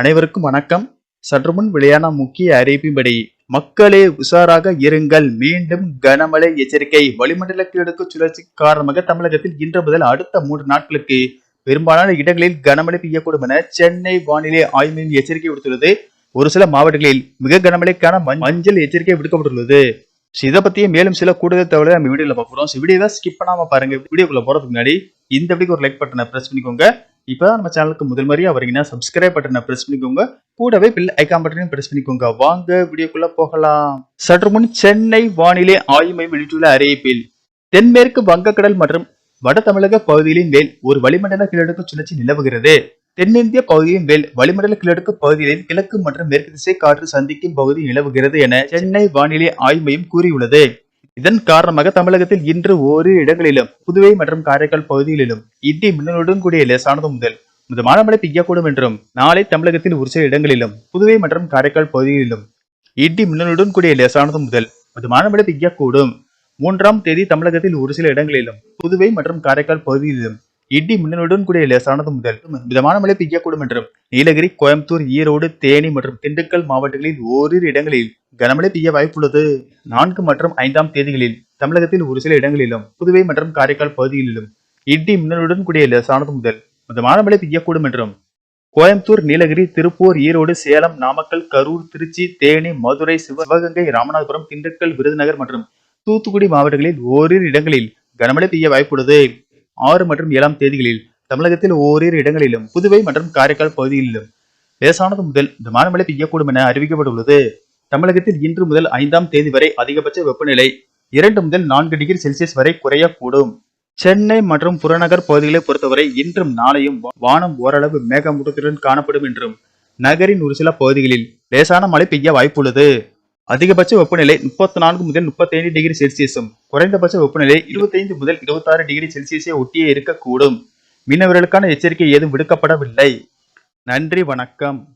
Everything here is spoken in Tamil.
அனைவருக்கும் வணக்கம். சற்று முன் வெளியான முக்கிய அறிவிப்பின்படி மக்களே உஷாராக இருங்கள். மீண்டும் கனமழை எச்சரிக்கை. வளிமண்டல கிழக்கு சுழற்சி காரணமாக தமிழகத்தில் இன்று முதல் அடுத்த மூன்று நாட்களுக்கு பெரும்பாலான இடங்களில் கனமழை பெய்யக்கூடும் என சென்னை வானிலை ஆய்வு மையம் எச்சரிக்கை விடுத்துள்ளது. ஒரு சில மாவட்டங்களில் மிக கனமழைக்கான மஞ்சள் எச்சரிக்கை விடுக்கப்பட்டுள்ளது. இதை பத்தியே மேலும் சில கூடுதல் தகவலை நம்ம வீடியோல பார்க்குறோம் ஸோ வீடியோவை ஸ்கிப் பண்ணாம பாருங்க. வீடியோக்குள்ள போறதுக்கு முன்னாடி இந்த வீடியோக்கு ஒரு லைக் பட்டனை பிரஸ் பண்ணிக்கோங்க. இப்பதான் நம்ம சேனலுக்கு முதல் மாதிரியாக வரீங்கன்னா சப்ஸ்கிரைப் பட்டனை ப்ரெஸ் பண்ணிக்கோங்க. கூடவே பில் ஐக்கான் பட்டனையும் ப்ரெஸ் பண்ணிக்கோங்க. வாங்க வீடியோக்குள்ள போகலாம். சற்று முன் சென்னை வானிலை ஆய்வு மையம் வெளியிட்டுள்ள அறிவிப்பில் தென்மேற்கு வங்கக்கடல் மற்றும் வட தமிழக பகுதிகளின் மேல் ஒரு வளிமண்டல கிழக்கு சுழற்சி நிலவுகிறது. தென்னிந்திய பகுதியின் மேல் வளிமண்டல கிழக்கு பகுதிகளில் கிழக்கு மற்றும் மேற்கு திசை காற்று சந்திக்கும் பகுதி நிலவுகிறது என சென்னை வானிலை ஆய்வு மையம் கூறியுள்ளது. இதன் காரணமாக தமிழகத்தில் இன்று ஓரிரு இடங்களிலும் புதுவை மற்றும் காரைக்கால் பகுதிகளிலும் இடி மின்னலுடன் கூடிய லேசானது முதல் மிதமான மழை பெய்யக்கூடும் என்றும் நாளை தமிழகத்தில் ஒரு சில இடங்களிலும் புதுவை மற்றும் காரைக்கால் பகுதிகளிலும் இடி மின்னலுடன் கூடிய லேசானது முதல் மிதமான மழை பெய்யக்கூடும். மூன்றாம் தேதி தமிழகத்தில் ஒரு சில இடங்களிலும் புதுவை மற்றும் காரைக்கால் பகுதியிலும் இடி மின்னலுடன் கூடிய லேசானது முதல் மிதமான மழை பெய்யக்கூடும் என்றும் நீலகிரி கோயம்புத்தூர் ஈரோடு தேனி மற்றும் திண்டுக்கல் மாவட்டங்களில் ஓரிரு இடங்களில் கனமழை பெய்ய வாய்ப்புள்ளது. நான்கு மற்றும் ஐந்தாம் தேதிகளில் தமிழகத்தில் ஒரு சில இடங்களிலும் புதுவை மற்றும் காரைக்கால் பகுதிகளிலும் இடி மின்னலுடன் கூடிய லேசானது முதல் மிதமான மழை பெய்யக்கூடும் என்றும் கோயம்புத்தூர் நீலகிரி திருப்பூர் ஈரோடு சேலம் நாமக்கல் கரூர் திருச்சி தேனி மதுரை சிவகங்கை ராமநாதபுரம் திண்டுக்கல் விருதுநகர் மற்றும் தூத்துக்குடி மாவட்டங்களில் ஓரிரு இடங்களில் கனமழை பெய்ய வாய்ப்புள்ளது. ஆறு மற்றும் ஏழாம் தேதிகளில் தமிழகத்தில் ஓரிரு இடங்களிலும் புதுவை மற்றும் காரைக்கால் பகுதிகளிலும் லேசானது முதல் மிதமான மழை பெய்யக்கூடும் என அறிவிக்கப்பட்டுள்ளது. தமிழகத்தில் இன்று முதல் ஐந்தாம் தேதி வரை அதிகபட்ச வெப்பநிலை இரண்டு முதல் நான்கு டிகிரி செல்சியஸ் வரை குறையக்கூடும். சென்னை மற்றும் புறநகர் பகுதிகளை பொறுத்தவரை இன்றும் நாளையும் வானம் ஓரளவு மேகமூட்டத்துடன் காணப்படும் என்றும் நகரின் ஒரு சில பகுதிகளில் லேசான மழை பெய்ய வாய்ப்புள்ளது. அதிகபட்ச வெப்பநிலை முப்பத்தி நான்கு முதல் முப்பத்தைந்து டிகிரி செல்சியஸும் குறைந்தபட்ச வெப்பநிலை இருபத்தைந்து முதல் இருபத்தாறு டிகிரி செல்சியஸை ஒட்டியே இருக்கக்கூடும். மீனவர்களுக்கான எச்சரிக்கை ஏதும் விடுக்கப்படவில்லை. நன்றி வணக்கம்.